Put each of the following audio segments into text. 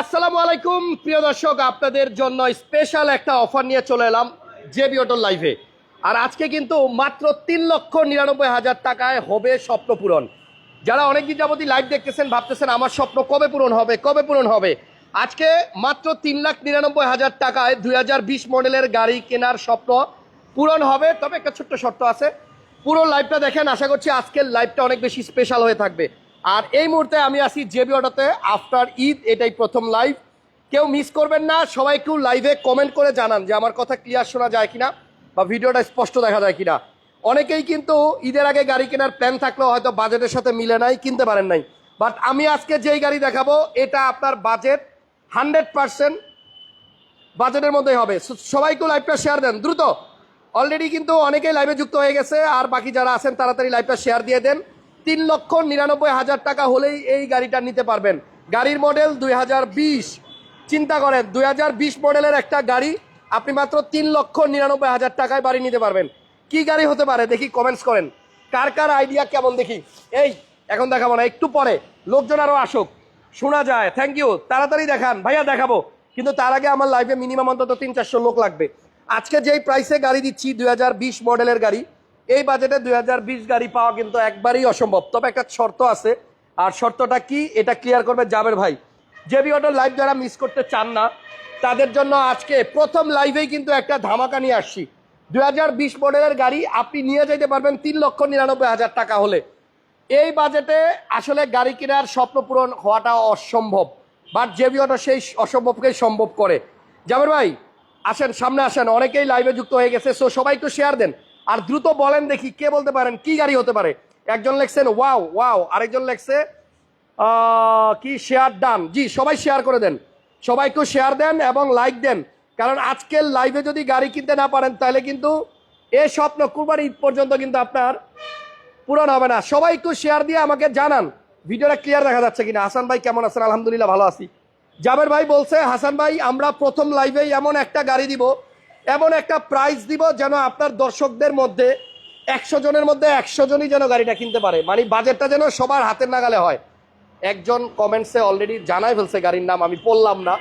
আসসালামু আলাইকুম, প্রিয় দর্শক, আপনাদের জন্য স্পেশাল একটা অফার নিয়ে চলে এলাম জেবি অটোর লাইভে আর আজকে কিন্তু মাত্র তিন লক্ষ নিরানব্বই হাজার টাকায় হবে স্বপ্ন পূরণ। যারা অনেকদিন যাবতই লাইভ দেখতেছেন, ভাবতেছেন আমার স্বপ্ন কবে পূরণ হবে, কবে পূরণ হবে? আজকে মাত্র তিন লাখ নিরানব্বই হাজার টাকায় দুই হাজার বিশ মডেলের গাড়ি কেনার স্বপ্ন পূরণ হবে। তবে একটা ছোট্ট শর্ত আছে, পুরো লাইভটা দেখেন, আশা করছি আজকের লাইভটা অনেক বেশি স্পেশাল হয়ে থাকবে। আর এই মুহূর্তে আমি আছি জেবি অটোতে আফটার ঈদ এটাই প্রথম লাইভ কেউ মিস করবেন না সবাই একটু লাইভে কমেন্ট করে জানান যে আমার কথা ক্লিয়ার শোনা যায় কিনা বা ভিডিওটা স্পষ্ট দেখা যায় কিনা। অনেকেই কিন্তু ঈদের আগে গাড়ি কেনার প্ল্যান থাকলেও হয়তো বাজেটের সাথে মিলে নাই কিনতে পারেন নাই। বাট আমি আজকে যেই গাড়ি দেখাবো এটা আপনার বাজেট হান্ড্রেড পার্সেন্ট বাজেটের মধ্যেই হবে। So, সবাইকে লাইভটা শেয়ার দেন দ্রুত। অলরেডি কিন্তু অনেকেই লাইভে যুক্ত হয়ে গেছে আর বাকি যারা আছেন তাড়াতাড়ি লাইভটা শেয়ার দিয়ে দেন। তিন লক্ষ নিরানব্বই হাজার টাকা হলেই এই গাড়িটা নিতে পারবেন। গাড়ির মডেল দুই হাজার বিশ। চিন্তা করেন, দুই হাজার বিশ মডেলের একটা গাড়ি আপনি মাত্র তিন লক্ষ নিরানব্বই হাজার টাকায় বাড়ি নিতে পারবেন। কি গাড়ি হতে পারে দেখি কমেন্টস করেন। কার কার আইডিয়া কেমন দেখি? এই, এখন দেখাবো না, একটু পরে। লোকজন আরও আসুক। শোনা যায়। থ্যাংক ইউ তাড়াতাড়ি দেখান। ভাইয়া, দেখাবো। কিন্তু তার আগে আমার লাইফে মিনিমাম অন্তত তিন চারশো লোক লাগবে। আজকে যেই প্রাইসে গাড়ি দিচ্ছি, দুই হাজার বিশ মডেলের গাড়ি এই বাজেটে দুই হাজার বিশ গাড়ি পাওয়া কিন্তু একবারই অসম্ভব। তবে একটা শর্ত আছে, আর শর্তটা কি, এটা ক্লিয়ার করবে জাবের ভাই। জেবি অটো লাইভ যারা মিস করতে চান না, তাদের জন্য আজকে প্রথম লাইভেই কিন্তু একটা ধামাকা নিয়ে আসছি। দুই মডেলের গাড়ি আপনি নিয়ে যেতে পারবেন তিন লক্ষ নিরানব্বই হাজার টাকা হলে। এই বাজেটে আসলে গাড়ি কেনার স্বপ্ন পূরণ হওয়াটা অসম্ভব বাট জেবি অটো সেই অসম্ভবকেই সম্ভব করে। জাবের ভাই, আসেন, সামনে আসেন, অনেকেই লাইভে যুক্ত হয়ে গেছে সো সবাই একটু শেয়ার দেন। আর দ্রুত বলেন দেখি কে বলতে পারেন, কি গাড়ি হতে পারে? একজন লেখছেন ওয়াও ওয়াও। আরেকজন লেখছে কি শেয়ার ডান। জি, সবাই শেয়ার করে দেন। সবাই একটু শেয়ার দেন এবং লাইক দেন। কারণ আজকের লাইভে যদি গাড়ি কিনতে না পারেন, তাহলে কিন্তু এ স্বপ্ন কুরবানি ঈদ পর্যন্ত কিন্তু আপনার পূরণ হবে না। সবাই একটু শেয়ার দিয়ে আমাকে জানান। ভিডিওটা ক্লিয়ার দেখা যাচ্ছে কিনা? হাসান ভাই কেমন আছেন? আলহামদুলিল্লাহ ভালো আছি। জাবের ভাই বলছে, হাসান ভাই, আমরা প্রথম লাইভেই এমন একটা গাড়ি দিব এমন একটা প্রাইস দিব যেন আপনার দর্শকদের মধ্যে একশো জনের মধ্যে একশো জনই যেন গাড়িটা কিনতে পারে। মানে বাজেটটা যেন সবার হাতের নাগালে হয়। একজন কমেন্টসে অলরেডি জানাই ফেলছে গাড়ির নাম, আমি পড়লাম না।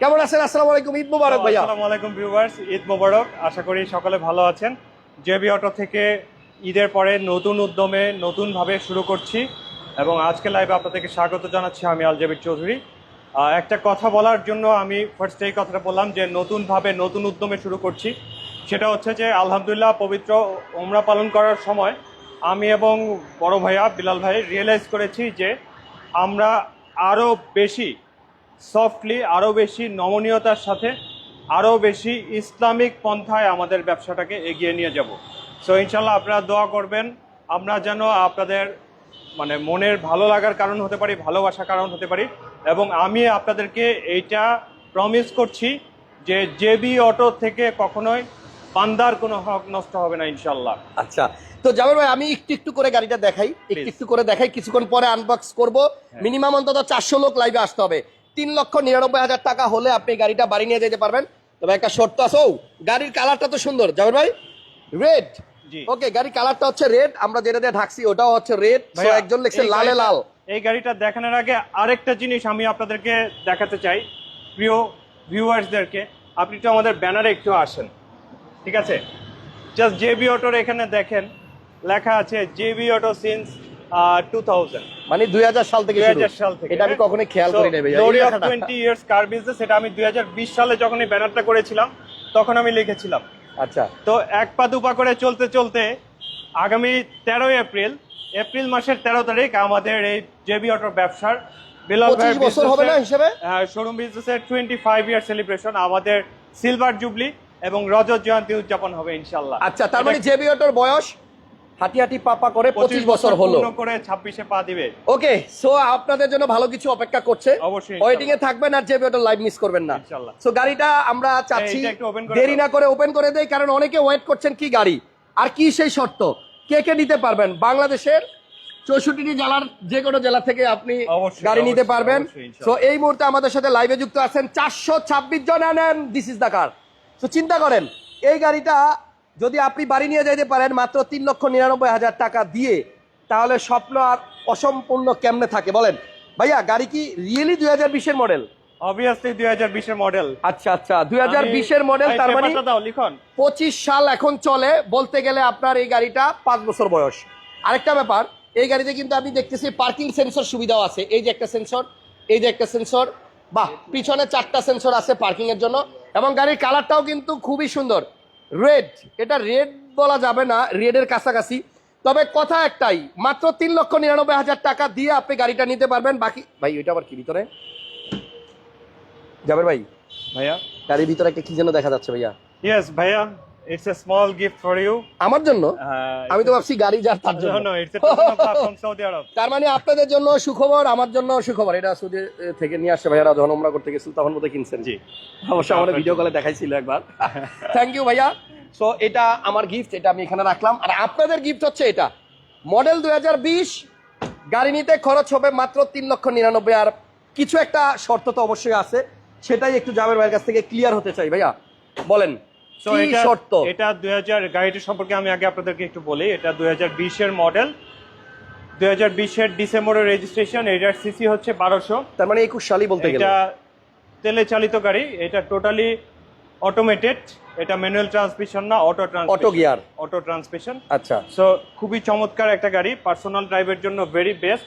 কেমন আছেন? আসসালামু আলাইকুম, ঈদ মুবারক ভাইয়া। আসসালামু আলাইকুম ভিউয়ার্স ঈদ মোবারক। আশা করি সকলে ভালো আছেন। জেবি অটো থেকে ঈদের পরে নতুন উদ্যমে নতুনভাবে শুরু করছি এবং আজকে লাইভে আপনাদেরকে স্বাগত জানাচ্ছি আমি আলজাবির চৌধুরী। একটা কথা বলার জন্য আমি ফার্স্ট এই কথাটা বললাম যে নতুনভাবে নতুন উদ্যমে শুরু করছি। সেটা হচ্ছে যে, আলহামদুলিল্লাহ, পবিত্র ওমরা পালন করার সময় আমি এবং বড় ভাইয়া বিলাল ভাই রিয়েলাইজ করেছি যে আমরা আরও বেশি সফটলি আরও বেশি নমনীয়তার সাথে আরও বেশি ইসলামিক পন্থায় আমাদের ব্যবসাটাকে এগিয়ে নিয়ে যাব। সো ইনশাল্লাহ আপনারা দোয়া করবেন। আমরা যেন আপনাদের মানে মনের ভালো লাগার কারণ হতে পারি, ভালোবাসার কারণ হতে পারি। এবং আমি আপনাদেরকে এইটা প্রমিস করছি যে জেবি অটো থেকে কখনোই বান্দার কোনো হক নষ্ট হবে না ইনশাল্লাহ আচ্ছা তো জামাল ভাই আমি একটু একটু করে গাড়িটা দেখাই একটু। একটু করে দেখাই কিছুক্ষণ পরে আনবক্স করব। মিনিমাম অন্তত চারশো লোক লাইভে আসতে হবে। তিন লক্ষ নিরানব্বই হাজার টাকা হলে আপনি গাড়িটা বাড়ি নিয়ে যেতে পারবেন। তবে একটা শর্ত আছে। ও গাড়ির কালারটা তো সুন্দর। জামাল ভাই রেড ওকে গাড়ির কালারটা হচ্ছে রেড আমরা যেটা দিয়ে ঢাকছি ওটাও হচ্ছে রেড একজন লিখছে লালে লাল। এই গাড়িটা দেখানোর আগে আরেকটা জিনিস আমি আপনাদেরকে দেখাতে চাই প্রিয় ভিউয়ার্সদেরকে আপনি তো আমাদের ব্যানারে একটু আসেন ঠিক আছে? জাস্ট জেবি অটোর এখানে দেখেন লেখা আছে JB auto since two thousand মানে দুই হাজার সাল থেকে দুই সাল থেকে। এটা আমি কখনোই খেয়াল করি নাই অফ টোয়েন্টি ইয়ার্স কার বিজনেস এটা আমি দুই হাজার বিশ সালে যখন এই ব্যানারটা করেছিলাম তখন আমি লিখেছিলাম। আচ্ছা। তো এক পা দুপা করে চলতে চলতে আগামী তেরোই এপ্রিল এপ্রিল মাসের তেরো তারিখ আমাদের এই জেবি অটোর ব্যবসার। বিলাল বছর হবে না হিসেবে? শোরুম বিজনেসের টোয়েন্টি ফাইভ ইয়ার সেলিব্রেশন আমাদের সিলভার জুবলি এবং রজত জয়ন্তী উদযাপন হবে ইনশাল্লাহ আচ্ছা তার মানে জেবি অটোর বয়স হাঁটি হাঁটি পাপা করে পঁচিশ বছর হলো। করে ছাব্বিশে পা দিবে। ওকে সো আপনাদের জন্য ভালো কিছু অপেক্ষা করছে। অবশ্যই, ওয়েটিং এ থাকবেন আর যে ওটা লাইভ মিস করবেন না। সো গাড়িটা আমরা চাচ্ছি দেরি না করে ওপেন করে দেই কারণ অনেকে ওয়েট করছেন কি গাড়ি আর কি সেই শর্ত? কে কে নিতে পারবেন? বাংলাদেশের চৌষট্টি জেলার যে কোনো জেলা থেকে আপনি গাড়ি নিতে পারবেন। সো এই মুহূর্তে আমাদের সাথে লাইভে যুক্ত আছেন চারশো ছাব্বিশ জন আনেন। দিস ইজ দ্য কার তো চিন্তা করেন এই গাড়িটা যদি আপনি বাড়ি নিয়ে যেতে পারেন মাত্র তিন লক্ষ নিরানব্বই হাজার টাকা দিয়ে তাহলে স্বপ্ন আর অসম্পূর্ণ কেমনে থাকে বলেন? ভাইয়া গাড়ি কি রিয়েলি দুই হাজার বিশের মডেল অবভিয়াসলি মডেল আচ্ছা আচ্ছা মডেল তার মানে দাও লিখন। পঁচিশ সাল এখন চলে বলতে গেলে আপনার এই গাড়িটা বছর বয়স। আরেকটা ব্যাপার এই গাড়িতে কিন্তু আমি দেখতেছি পার্কিং সেন্সর সুবিধাও আছে। এই যে একটা সেন্সর এই যে একটা সেন্সর বাহ পিছনে চারটা সেন্সর আছে পার্কিং এর জন্য। এবং গাড়ির কালারটাও কিন্তু খুবই সুন্দর। রেড এটা রেড বলা যাবে না রেডের কাছাকাছি। তবে কথা একটাই মাত্র তিন লক্ষ নিরানব্বই হাজার টাকা দিয়ে আপনি গাড়িটা নিতে পারবেন। বাকি ভাই ওইটা আবার কি ভিতরে? যাবেন ভাই ভাইয়া? গাড়ির ভিতরে একটা কি যেন দেখা যাচ্ছে ভাইয়া? ইয়েস ভাইয়া it's a small gift for you আমার জন্য? আমি তো ভাবছি গাড়ি যার তার জন্য। No it's a from Saudi Arab তার মানে আপনাদের জন্য সুখবর আমার জন্য সুখবর। এটা সৌদি থেকে নিয়ে আসছে ভাইয়ারা যখন আমরা করতে গেছিল তখন বোধহয় কিনছেন। জি। অবশ্য আমার ভিডিও কলে দেখাইছিল একবার। থ্যাংক ইউ ভাইয়া। সো এটা আমার গিফট এটা আমি এখানে রাখলাম। আর আপনাদের গিফট হচ্ছে এটা। মডেল দুই হাজার বিশ গাড়ি নিতে খরচ হবে মাত্র তিন লক্ষ নিরানব্বই। আর কিছু একটা শর্ত তো অবশ্যই আছে। সেটাই একটু জাবের ভাইয়ের কাছ থেকে ক্লিয়ার হতে চাই ভাইয়া। বলেন সো এটা শর্ত? এটা 2000 গাড়িটি সম্পর্কে আমি আগে আপনাদেরকে একটু বলি। এটা 2020 এর মডেল 2020 এর ডিসেম্বরের রেজিস্ট্রেশন এটার সিসি হচ্ছে 1200 তার মানে একুশ সালই বলতে গেলে। এটা তেলে চালিত গাড়ি। এটা টোটালি অটোমেটেড এটা ম্যানুয়াল ট্রান্সমিশন না auto auto gear auto transmission আচ্ছা। সো খুবই চমৎকার একটা গাড়ি। পার্সোনাল ড্রাইভের জন্য ভেরি বেস্ট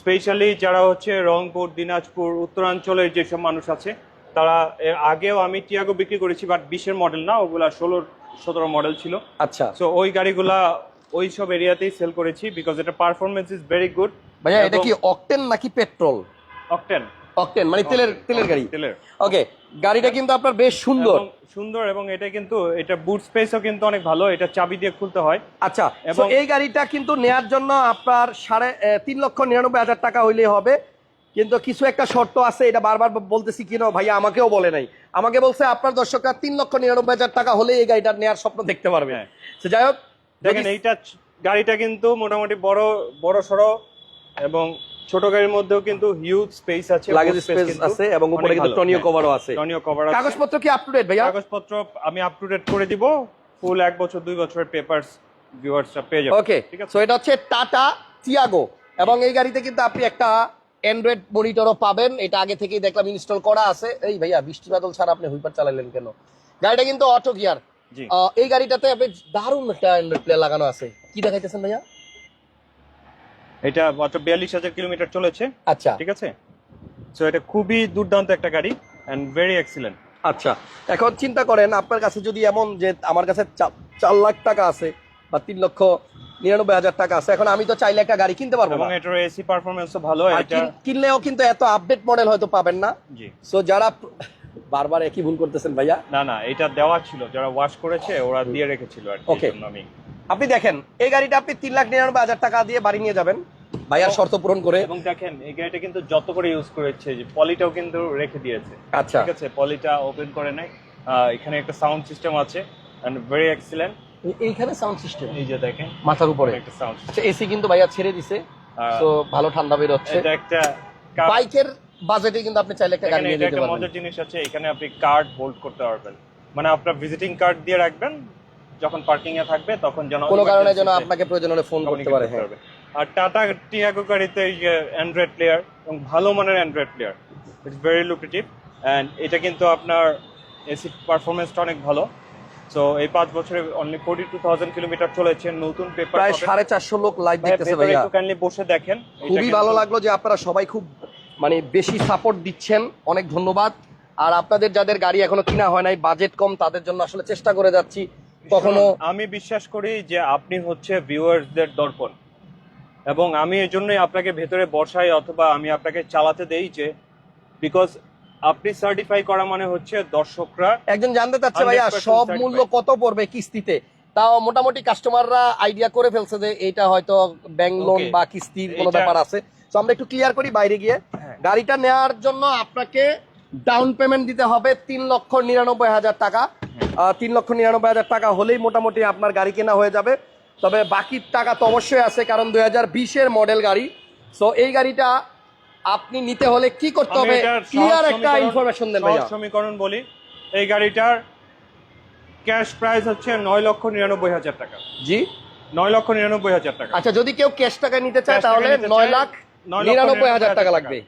স্পেশালি যারা হচ্ছে রংপুর দিনাজপুর উত্তরাঞ্চলের যেসব মানুষ আছে তারা এর আগেও আমি টিয়াগো বিক্রি করেছি বাট বিশের মডেল না ওগুলা ষোলোর সতেরো মডেল ছিল। আচ্ছা। সো ওই গাড়িগুলা ওই সব এরিয়াতেই সেল করেছি বিকজ এটা পারফরমেন্স ইজ ভেরি গুড ভাইয়া এটা কি অকটেন নাকি পেট্রোল অকটেন অকটেন মানে তেলের তেলের গাড়ি। তেলের। ওকে গাড়িটা কিন্তু আপনার বেশ সুন্দর। সুন্দর এবং এটা কিন্তু এটা বুট স্পেসও কিন্তু অনেক ভালো এটা চাবি দিয়ে খুলতে হয়। আচ্ছা এবং এই গাড়িটা কিন্তু নেয়ার জন্য আপনার সাড়ে তিন লক্ষ নিরানব্বই হাজার টাকা হইলেই হবে। কিন্তু কিছু একটা শর্ত আছে এটা বারবার বলতেছি কিনা ভাইয়া আমাকেও বলে নাই। আমাকে বলছে আপনার দর্শকরা তিন লক্ষ নিরানব্বই হাজার টাকা হলে এই গাড়িটা নেওয়ার স্বপ্ন দেখতে পারবে। হ্যাঁ। তো যাই হোক দেখেন এইটা গাড়িটা কিন্তু মোটামুটি বড় বড় সড়ো এবং ছোট গাড়ির মধ্যেও কিন্তু হিউজ স্পেস আছে লাগেজ স্পেস আছে এবং উপরে কিন্তু টনিও কভারও আছে। টনিও কভার আছে। কাগজপত্র কি আপ টু ডেট ভাইয়া? কাগজপত্র আমি আপ টু ডেট করে দিব ফুল এক বছর দুই বছরের পেপারস ভিউয়ার্সরা পেয়ে যাবে ওকে ঠিক আছে? সো এটা হচ্ছে টাটা টিয়াগো এবং এই গাড়িতে কিন্তু আপনি একটা অ্যান্ড্রয়েড মনিটরও পাবেন। এটা আগে থেকেই দেখলাম ইনস্টল করা আছে। এই ভাইয়া বৃষ্টি বাদল ছাড়া আপনি হুইপার চালালেন কেন? গাড়িটা কিন্তু অটো গিয়ার এই গাড়িটাতে আপনি দারুণ একটা অ্যান্ড্রয়েড প্লে লাগানো আছে। কি দেখাইতেছেন ভাইয়া? এটা মাত্র বিয়াল্লিশ হাজার কিলোমিটার চলেছে। আচ্ছা। ঠিক আছে? সো এটা খুবই দুর্দান্ত একটা গাড়ি অ্যান্ড ভেরি এক্সিলেন্ট আচ্ছা। এখন চিন্তা করেন আপনার কাছে যদি এমন যে আমার কাছে চার লাখ টাকা আছে বা তিন লক্ষ নিরানব্বই হাজার টাকা আছে। এখন আমি তো চাইলে একটা গাড়ি কিনতে পারব এবং এটার এসি পারফরমেন্সও ভালো এটা কিনলেও কিন্তু এত আপডেট মডেল হয়তো পাবেন না। জি। সো যারা বারবার একই ভুল করতেছেন ভাইয়া? না না এটা দেওয়া ছিল। যারা ওয়াশ করেছে ওরা দিয়ে রেখেছিল আর কি, Okay. এই জন্য আমি আপনি দেখেন এই গাড়িটা আপনি তিন লাখ নিরানব্বই হাজার টাকা দিয়ে বাড়ি নিয়ে যাবেন। ভাইয়ার শর্ত পূরণ করে। এবং দেখেন এই গাড়িটা কিন্তু যত করে ইউজ করেছে যে পলিটাও কিন্তু রেখে দিয়েছে। আচ্ছা। ঠিক আছে পলিটা ওপেন করে নাই। এখানে একটা সাউন্ড সিস্টেম আছে এন্ড ভেরি এক্সিলেন্ট এইখানে সাউন্ড সিস্টেম এই যে দেখেন। মাথার উপরে। একটা সাউন্ড আচ্ছা এসি কিন্তু ভাইয়া ছেড়ে দিছে। তো ভালো ঠান্ডা বের হচ্ছে এটা একটা বাইকের বাজেটে কিন্তু আপনি চাইলে একটা গাড়ি নিয়ে নিতে পারবেন। মজার জিনিস আছে এখানে আপনি কার্ড হোল্ড করতে পারবেন। মানে আপনার ভিজিটিং কার্ড দিয়ে রাখবেন যখন পার্কিং এ থাকবে তখন যেন কোনো কারণে যেন আপনাকে প্রয়োজন হলে ফোন করতে পারে হ্যাঁ। আর টাটা টিয়াগো গাড়িতে অ্যান্ড্রয়েড প্লেয়ার এবং ভালো মানের Android player it's very lucrative and এটা কিন্তু আপনার এসি পারফরমেন্সটা অনেক ভালো। সো এই পাঁচ বছরে only forty two thousand kilometre চলেছে নতুন পেপার প্রায় সাড়ে চারশো লোক লাইভ দেখতেছে ভাইয়া। কাইন্ডলি বসে দেখেন খুবই ভালো লাগল যে আপনারা সবাই খুব মানে বেশি সাপোর্ট দিচ্ছেন। অনেক ধন্যবাদ। আর আপনাদের যাদের গাড়ি এখনও কিনা হয় নাই বাজেট কম তাদের জন্য আসলে চেষ্টা করে যাচ্ছি। কখনো আমি বিশ্বাস করি যে আপনি হচ্ছে ভিউয়ার্সদের দর্পণ। এবং আমি এই জন্যই আপনাকে ভেতরে বসাই অথবা আমি আপনাকে চালাতে দেই যে বিকজ আপনি সার্টিফাই করা মানে হচ্ছে দর্শকরা। একজন জানতে চাচ্ছে ভাইয়া সব মূল্য কত পড়বে কিস্তিতে? তাও মোটামুটি কাস্টমাররা আইডিয়া করে ফেলছে যে এটা হয়তো ব্যাংক লোন বা কিস্তির কোনো ব্যাপার আছে। তো আমরা একটু ক্লিয়ার করি বাইরে গিয়ে। হ্যাঁ। গাড়িটা নেওয়ার জন্য আপনাকে ডাউন পেমেন্ট দিতে হবে তিন লক্ষ নিরানব্বই হাজার টাকা। আহ, তিন লক্ষ নিরানব্বই হাজার টাকা হলেই মোটামুটি আপনার গাড়ি কেনা হয়ে যাবে। তবে বাকি টাকা তো অবশ্যই আছে কারণ দুই হাজার বিশের মডেল গাড়ি। সো এই গাড়িটা আপনি নিতে হলে কি করতে হবে? ক্লিয়ার একটা ইনফরমেশন দেন ভাইয়া। সমীকরণ বলি। এই গাড়িটার ক্যাশ প্রাইস হচ্ছে নয় লক্ষ নিরানব্বই হাজার টাকা। জি। নয় লক্ষ নিরানব্বই হাজার টাকা। আচ্ছা যদি কেউ ক্যাশ টাকা নিতে চায় তাহলে নয় লাখ নিরানব্বই হাজার টাকা লাগবে।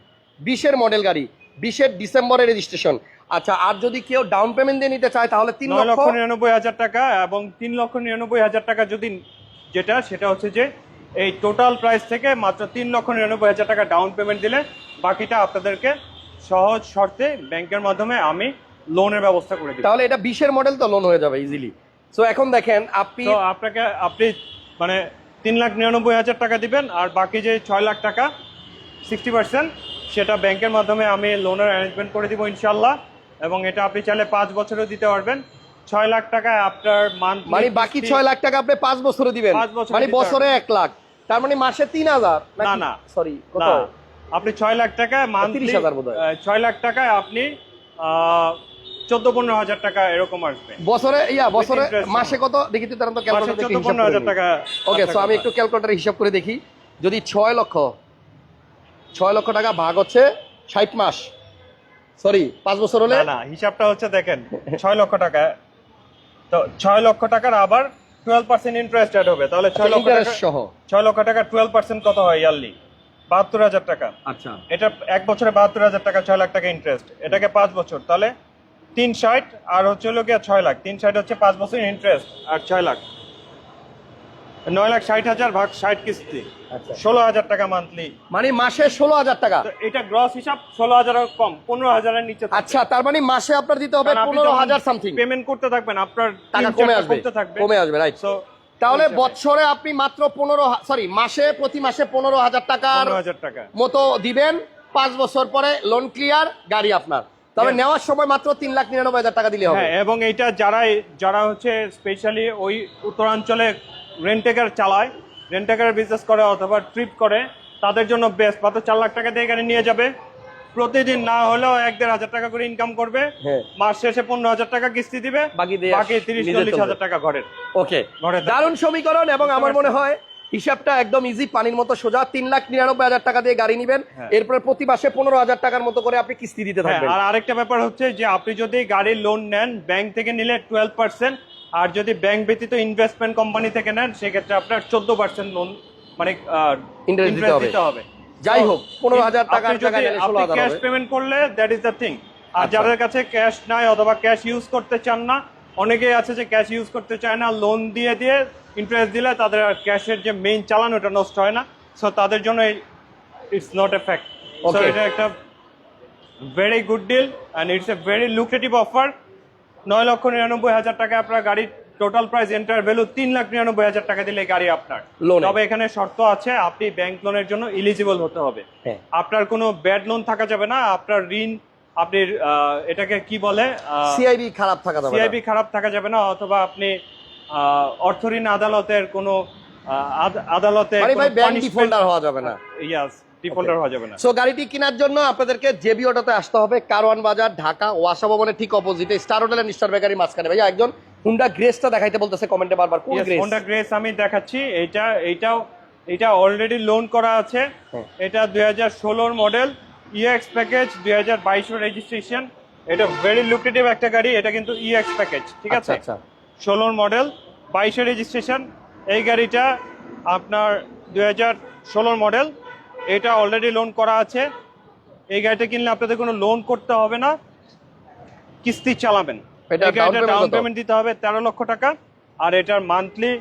বিশের মডেল গাড়ি বিশের ডিসেম্বরের রেজিস্ট্রেশন আচ্ছা আর যদি কেউ ডাউন পেমেন্ট দিয়ে নিতে চায় তাহলে তিন লক্ষ নিরানব্বই হাজার টাকা এবং তিন লক্ষ নিরানব্বই হাজার টাকা যদি যেটা সেটা হচ্ছে যে এই টোটাল প্রাইস থেকে মাত্র তিন লক্ষ নিরানব্বই হাজার টাকা ডাউন পেমেন্ট দিলে বাকিটা আপনাদেরকে সহজ শর্তে ব্যাংকের মাধ্যমে আমি লোনের ব্যবস্থা করে দিই তাহলে এটা বিশের মডেল তো লোন হয়ে যাবে ইজিলি সো এখন দেখেন আপনি আপনাকে আপনি মানে তিন লাখ নিরানব্বই হাজার টাকা দিবেন আর বাকি যে ছয় লাখ টাকা সিক্সটি পার্সেন্ট সেটা ব্যাংকের মাধ্যমে আমি লোনের অ্যারেঞ্জমেন্ট করে দিব ইনশাল্লাহ এবং এটা আপনি চাইলে পাঁচ বছরেও দিতে পারবেন। ছয় লাখ টাকা আপনার মান মানে বাকি ছয় লাখ টাকা আপনি পাঁচ বছরে দিবেন। পাঁচ বছরে মানে বছরে এক লাখ। তার মানে মাসে তিন হাজার? না, না। সরি কত? আপনি ছয় লাখ টাকায় মান্থলি 30,000 বোধহয়। ছয় লাখ টাকায় আপনি চোদ্দ পনেরো হাজার টাকা এরকম আসবে। বছরে ইয়া বছরে মাসে কত? দেখি তো তারা তো ক্যালকুলেটর চোদ্দ পনেরো হাজার টাকা ওকে সো আমি একটু ক্যালকুলেটর হিসাব করে দেখি। যদি ছয় লক্ষ ছয় লক্ষ টাকা ভাগ হচ্ছে ষাট মাস। সরি পাঁচ বছর হলে না হিসাবটা হচ্ছে দেখেন ছয় লক্ষ টাকা। তো ছয় লক্ষ টাকার আবার টুয়েলভ পার্সেন্ট ইন্টারেস্ট অ্যাড হবে। তাহলে ছয় লক্ষ টাকা সহ। ছয় লক্ষ টাকা টুয়েলভ পার্সেন্ট কত হয় ইয়ারলি? বাহাত্তর হাজার টাকা। আচ্ছা। এটা এক বছরে বাহাত্তর হাজার টাকা ছয় লাখ টাকা ইন্টারেস্ট এটাকে পাঁচ বছর। তাহলে তিন ষাট আর হচ্ছে হলো গিয়ে ছয় লাখ। তিন ষাট হচ্ছে পাঁচ বছর ইন্টারেস্ট আর ছয় লাখ। নয় লাখ ষাট হাজার ভাগ ষাট কিস্তি। আচ্ছা। ষোলো হাজার টাকা মান্থলি মানে মাসে ষোলো হাজার টাকা? এটা গ্রস হিসাব ষোলো হাজারের কম পনেরো হাজারের নিচে আচ্ছা তার মানে মাসে আপনার দিতে হবে পনেরো হাজার সামথিং পেমেন্ট করতে থাকবেন আপনার টাকা কমে আসবে কমে আসবে রাইট সো তাহলে বছরে আপনি মাত্র পনেরো সরি মাসে প্রতি মাসে পনেরো হাজার টাকার হাজার টাকা। মতো দিবেন। পাঁচ বছর পরে লোন ক্লিয়ার গাড়ি আপনার। তবে নেওয়ার সময় মাত্র তিন লাখ নিরানব্বই হাজার টাকা দিলে হবে। হ্যাঁ এবং এইটা যারা যারা হচ্ছে স্পেশালি ওই উত্তরাঞ্চলে রেন্টেকার চালায় রেন্টেকার বিজনেস করে অথবা ট্রিপ করে তাদের জন্য বেস্ট মাত্র চার লাখ টাকা দিয়ে এখানে নিয়ে যাবে। প্রতিদিন না হলেও এক দেড় হাজার টাকা করে ইনকাম করবে। হ্যাঁ। মাস শেষে পনেরো হাজার টাকা কিস্তি দিবে। বাকি বাকি তিরিশ চল্লিশ হাজার টাকা ঘরের। ওকে দারুণ সমীকরণ এবং আমার মনে হয় হিসাবটা একদম ইজি পানির মতো সোজা। তিন লাখ নিরানব্বই হাজার টাকা দিয়ে গাড়ি নিবেন। হ্যাঁ। এরপরে প্রতি মাসে পনেরো হাজার টাকার মতো করে আপনি কিস্তি দিতে হ্যাঁ থাকবেন। আর আরেকটা ব্যাপার হচ্ছে যে আপনি যদি গাড়ির লোন নেন ব্যাংক থেকে নিলে টুয়েলভ পার্সেন্ট আর যদি ব্যাংক ব্যতীত ইনভেস্টমেন্ট কোম্পানি থেকে নেন সেক্ষেত্রে আপনার চোদ্দ পার্সেন্ট লোন মানে Interest দিতে হবে। যাই হোক, 15,000 আপনি টাকার যদি- আপনি ক্যাশ পেমেন্ট করলে দ্যাট ইজ দ্য থিং আর আচ্ছা। যাদের কাছে ক্যাশ নাই অথবা ক্যাশ ইউজ করতে চান না অনেকেই আছে যে ক্যাশ ইউজ করতে চায় না লোন দিয়ে দিয়ে ইন্টারেস্ট দিলে তাদের ক্যাশের যে মেইন চালান ওটা নষ্ট হয় না। সো তাদের জন্য it's not a fact so এটা একটা very good deal and it's a very lucrative offer নয় লক্ষ নিরানব্বই হাজার টাকা আপনার গাড়ির টোটাল প্রাইস এন্টার ভ্যালু তিন লাখ নিরানব্বই হাজার টাকা দিলে গাড়ি আপনার। তবে এখানে শর্ত আছে আপনি ব্যাংক লোনের জন্য ইলিজিবল হতে হবে। হ্যাঁ। আপনার কোনো ব্যাড লোন থাকা যাবে না আপনার ঋণ আপনি এটাকে কি বলে সিআইবি খারাপ থাকা যাবে। সিআইবি খারাপ থাকা যাবে না অথবা আপনি আহ, অর্থ ঋণ আদালতের কোনো আদালতে ভাই ব্যাংক ডিফল্টার হওয়া যাবে না। ইয়াস ডিফল্টার হওয়া যাবে না। সো গাড়িটি কেনার জন্য আপনাদেরকে জেবি অটোতে আসতে হবে। কারওয়ান বাজার ঢাকা ওয়াসা ভবনের ঠিক অপোজিটে Star Hotel and Star Bakery মাঝখানে। ভাইয়া একজন হুন্ডা গ্রেসটা দেখাইতে বলতেছে কমেন্টে বারবার। কোন গ্রেস হোন্ডা গ্রেস আমি দেখাচ্ছি। এইটা এইটাও এটা অলরেডি লোন করা আছে। এটা দুই হাজার ষোলোর মডেল ইএক্স প্যাকেজ দুই হাজার বাইশের রেজিস্ট্রেশন এটা ভেরি লুক্রেটিভ একটা গাড়ি এটা কিন্তু ইএক্স প্যাকেজ ঠিক আচ্ছা আছে? আচ্ছা। ষোলোর মডেল বাইশের রেজিস্ট্রেশন এই গাড়িটা আপনার দুই হাজার ষোলোর মডেল এটা অলরেডি লোন করা আছে। এই গাড়িটা কিনলে আপনাদের কোনো লোন করতে হবে না। কিস্তি চালাবেন। এটা এই গাড়িটা ডাউন পেমেন্ট দিতে হবে তেরো লক্ষ টাকা। আর এটার মান্থলি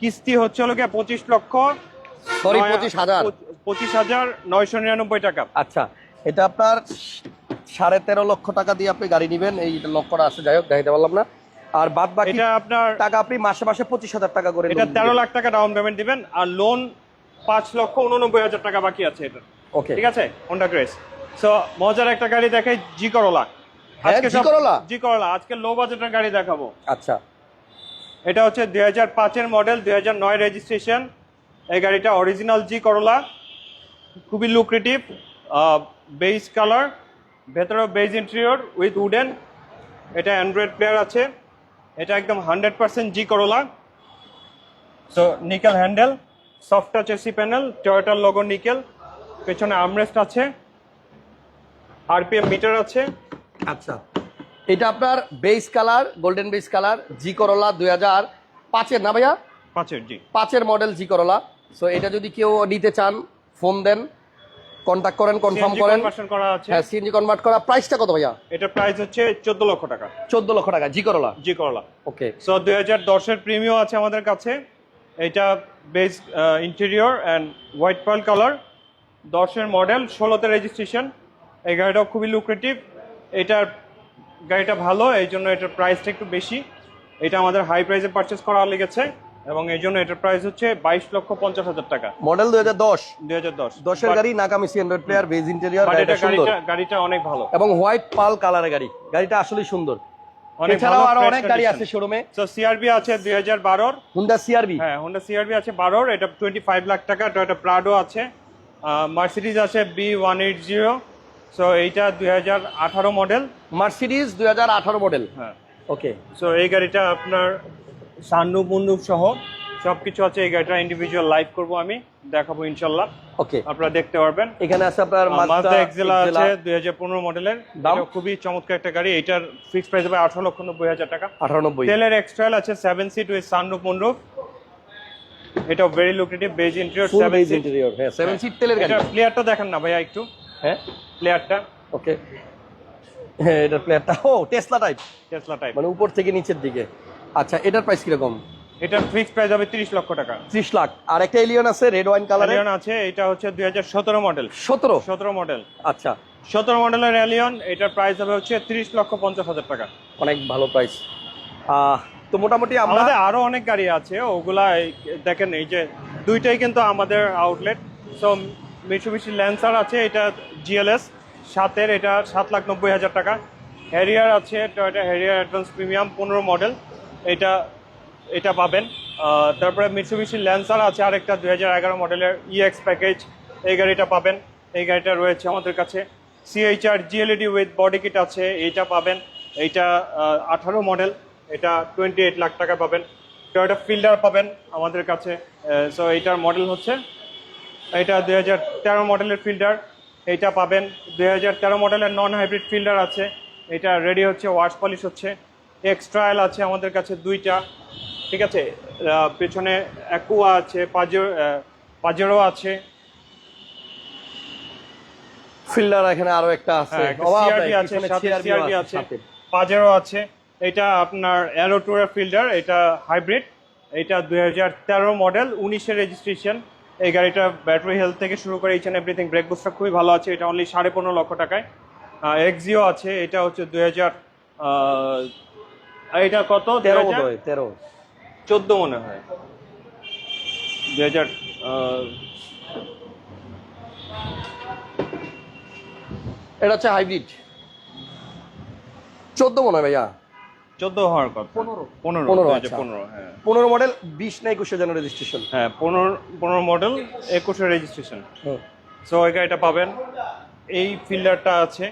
কিস্তি হচ্ছে হলো গিয়ে পঁচিশ লক্ষ সরি পঁচিশ হাজার। পঁচিশ হাজার নয়শো নিরানব্বই টাকা। আচ্ছা এটা আপনার সাড়ে তেরো লক্ষ টাকা দিয়ে আপনি গাড়ি নেবেন। এই লক্ষটা আছে যাই হোক দেখাইতে পারলাম না। আর বাদ বাকি এটা আপনার টাকা আপনি মাসে মাসে পঁচিশ হাজার টাকা করে এটা তেরো লাখ টাকা ডাউন পেমেন্ট দিবেন। আর লোন পাঁচ লক্ষ উননব্বই হাজার টাকা বাকি আছে এটা ওকে ঠিক আছে? হোন্ডা গ্রেস সো মজার একটা গাড়ি দেখাই জি করোলা হ্যাঁ, আজকে জি করোলা? জি করোলা আজকে লো বাজেটের গাড়ি দেখাবো। আচ্ছা। এটা হচ্ছে দুই হাজার পাঁচের মডেল দুই হাজার নয় রেজিস্ট্রেশন এই গাড়িটা অরিজিনাল জি করোলা খুবই লুক্রেটিভ বেজ কালার ভেতরে বেজ ইন্টেরিয়র উইথ উডেন এটা অ্যান্ড্রয়েড প্লেয়ার আছে। এটা একদম hundred percent G Corolla so nickel handle soft touch AC panel টয়োটার logo nickel পেছনে আর্মরেস্ট আছে আরপিএম মিটার আছে। আচ্ছা এটা আপনার base colour golden base colour G Corolla দুই হাজার পাঁচের না ভাইয়া? পাঁচের জি। পাঁচের মডেল জি করলা সো এটা যদি কেউ নিতে চান ফোন দেন কন্ট্যাক্ট করেন কনফার্ম করেন। হ্যাঁ সিএনজি কনভার্ট করা। প্রাইসটা কত ভাইয়া? এটা প্রাইস হচ্ছে চোদ্দ লক্ষ টাকা। চোদ্দ লক্ষ টাকা জি করলা জি করলা ওকে সো দুই হাজার দশের প্রিমিও আছে আমাদের কাছে। এটা beige interior and white pearl colour দশের মডেল ষোলোতে রেজিস্ট্রেশন এই গাড়িটাও খুবই লুক্রেটিভ এটার গাড়িটা ভালো এই জন্য এটার প্রাইসটা একটু বেশি। এটা আমাদের হাই প্রাইসে পারচেস করা লেগেছে এবং এই জন্য এটার প্রাইস হচ্ছে বাইশ লক্ষ পঞ্চাশ হাজার টাকা। মডেল দুই হাজার দশ। দুই হাজার দশ। দশের গাড়ি Nakamichi C hundred player beige interior গাড়িটা অনেক ভালো। এবং হোয়াইট পাল কালারের গাড়ি। গাড়িটা আসলেই সুন্দর। এছাড়াও আরও অনেক গাড়ি আছে শোরুমে সো সিআরবি আছে দুই হাজার বারোর। হুন্ডা সিআরবি হ্যাঁ হোন্ডা সিআরবি আছে বারোর এটা টোয়েন্টি ফাইভ লাখ টাকা টয়োটা প্রাডো আছে মার্সিডিজ আছে B one eight zero so এইটা দুই হাজার আঠারো মডেল মার্সিডিজ দুই হাজার আঠারো মডেল হ্যাঁ। ওকে সো এই গাড়িটা আপনার সান্ডুপ মুন্ডুপ সহ সব কিছু আছে এই গাড়িটা ইন্ডিভিজুয়াল লাইভ করব আমি দেখাবো ইনশাল্লাহ। ওকে আপনারা দেখতে পারবেন। এখানে আছে আপনার মাজদা এক্সেলা আছে দুই হাজার পনেরো মডেলের দাম? খুবই চমৎকার একটা গাড়ি এটার ফিক্স প্রাইস হবে আঠারো লক্ষ নব্বই হাজার টাকা। আঠারোনব্বই তেলের এক্সট্রাল আছে seven seat with sunroof moonroof এটা very lucrative beige interior full seven beige seat interior হ্যাঁ সেভেন সিট তেলের গাড়ি। এটা প্লেয়ারটা দেখেন না ভাইয়া একটু। হ্যাঁ। প্লেয়ারটা ওকে হ্যাঁ এটার প্লেয়ারটা ও টেসলা টাইপ টেসলা টাইপ মানে উপর থেকে নিচের দিকে। আচ্ছা এটার প্রাইস কীরকম? এটার ফিক্স প্রাইস হবে তিরিশ লক্ষ টাকা। ত্রিশ লাখ। আর একটা এলিয়ন আছে রেড ওয়াইন কালারের অ্যালিয়ন আছে এটা হচ্ছে দুই হাজার সতেরো মডেল সতেরো? সতেরো মডেল আচ্ছা। সতেরো মডেলের অ্যালিয়ন এটার প্রাইস হবে হচ্ছে তিরিশ লক্ষ পঞ্চাশ হাজার টাকা। অনেক ভালো প্রাইস তো মোটামুটি আমাদের আরও অনেক গাড়ি আছে ওগুলা দেখেন এই যে দুইটাই কিন্তু আমাদের আউটলেট সো মিশুবিশি ল্যান্সার আছে এটা জিএলএস সাতের এটা সাত লাখ নব্বই হাজার টাকা। হ্যারিয়ার আছে টয়োটা হ্যারিয়ার অ্যাডভান্স প্রিমিয়াম পনেরো মডেল এটা এটা পাবেন। তারপরে মিশুবিশি ল্যান্সার আছে আরেকটা দু হাজার এগারো মডেলের ইএক্স প্যাকেজ এই গাড়িটা পাবেন। এই গাড়িটা রয়েছে আমাদের কাছে। CHR GLED with body kit আছে, এইটা পাবেন। এইটা আঠারো মডেল। এটা টোয়েন্টি এইট লাখ টাকা পাবেন। টয়োটা ফিল্ডার পাবেন আমাদের কাছে। সো এইটার মডেল হচ্ছে, এটা দু হাজার তেরো মডেলের ফিল্ডার এইটা পাবেন। দু হাজার তেরো মডেলের নন হাইব্রিড ফিল্ডার আছে। এটা রেডি হচ্ছে ওয়াশ পলিশ হচ্ছে। এক্সট্রায়েল আছে আমাদের কাছে দুইটা। ঠিক আছে পেছনে অ্যাকুয়া আছে পাজেরো পাজেরো আছে। ফিল্ডার এখানে আরও একটা আছে। হ্যাঁ, আছে, আছে। পাজেরো আছে। এটা আপনার অ্যারো টুয়ার ফিল্ডার এটা হাইব্রিড। এটা দুই হাজার তেরো মডেল উনিশের রেজিস্ট্রেশন এই গাড়িটা ব্যাটারি হেলথ থেকে শুরু করে each and everything brake booster খুবই ভালো আছে এটা অনলি সাড়ে পনেরো লক্ষ টাকায়। এক্সিও আছে এটা হচ্ছে দুই হাজার এটা কত? তেরো তেরো। চোদ্দ মনে হয়। দুই হাজার এটা হচ্ছে হাইব্রিড। চোদ্দ মনে হয় ভাইয়া। চোদ্দ হওয়ার কথা। পনেরো। পনেরো পনেরো, আচ্ছা। পনেরো হ্যাঁ। পনেরো মডেল বিশ না একুশে যেন রেজিস্ট্রেশন হ্যাঁ পনেরো পনেরো মডেল একুশে রেজিস্ট্রেশন সো এই গাড়িটা পাবেন। এই ফিল্ডারটা আছে।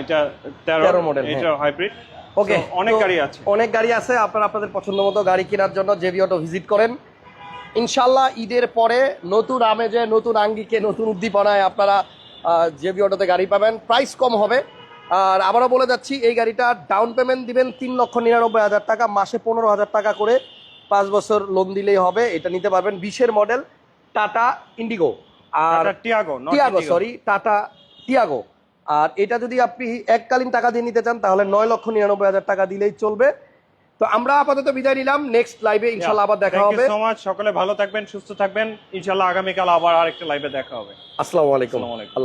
এটা তেরো 13 model, এটা হাইব্রিড ওকে অনেক গাড়ি আছে। অনেক গাড়ি আছে আপনারা আপনাদের পছন্দ মতো গাড়ি কেনার জন্য জেবি অটো ভিজিট করেন। ইনশাল্লাহ ঈদের পরে নতুন আমেজে নতুন আঙ্গিকে নতুন উদ্দীপনায় আপনারা জেবি অটোতে গাড়ি পাবেন প্রাইস কম হবে। আর আবারও বলে যাচ্ছি এই গাড়িটা ডাউন পেমেন্ট দিবেন তিন লক্ষ নিরানব্বই হাজার টাকা মাসে পনেরো হাজার টাকা করে পাঁচ বছর লোন দিলেই হবে এটা নিতে পারবেন বিশের মডেল টাটা ইন্ডিগো আর আর Tiago Tiago sorry Tata Tiago আর এটা যদি আপনি এককালীন টাকা দিয়ে নিতে চান তাহলে নয় লক্ষ নিরানব্বই হাজার টাকা দিলেই চলবে। তো আমরা আপাতত বিদায় নিলাম। নেক্সট লাইভে ইনশাল্লাহ আবার দেখা হবে। সমাজ সকলে ভালো থাকবেন সুস্থ থাকবেন। ইনশাল্লাহ আগামীকাল আবার আরেকটা লাইভে দেখা হবে। আসসালামাইকুম আসসালামু আলাইকুম। আল্লাহ